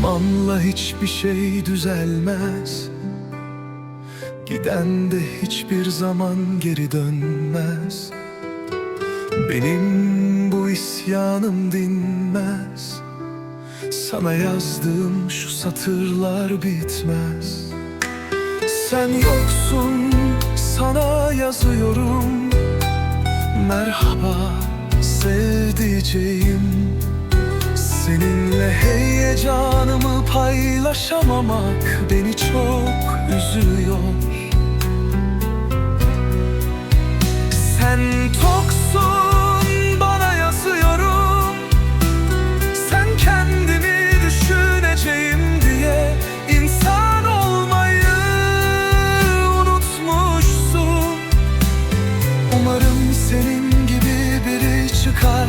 Zamanla hiçbir şey düzelmez. Giden de hiçbir zaman geri dönmez. Benim bu isyanım dinmez. Sana yazdığım şu satırlar bitmez. Sen yoksun sana yazıyorum. Merhaba sevdiceğim. Seninle heyecanımı ulaşamamak beni çok üzüyor. Sen toksun bana yazıyorum. Sen kendimi düşüneceğim diye insan olmayı unutmuşsun. Umarım senin gibi biri çıkar.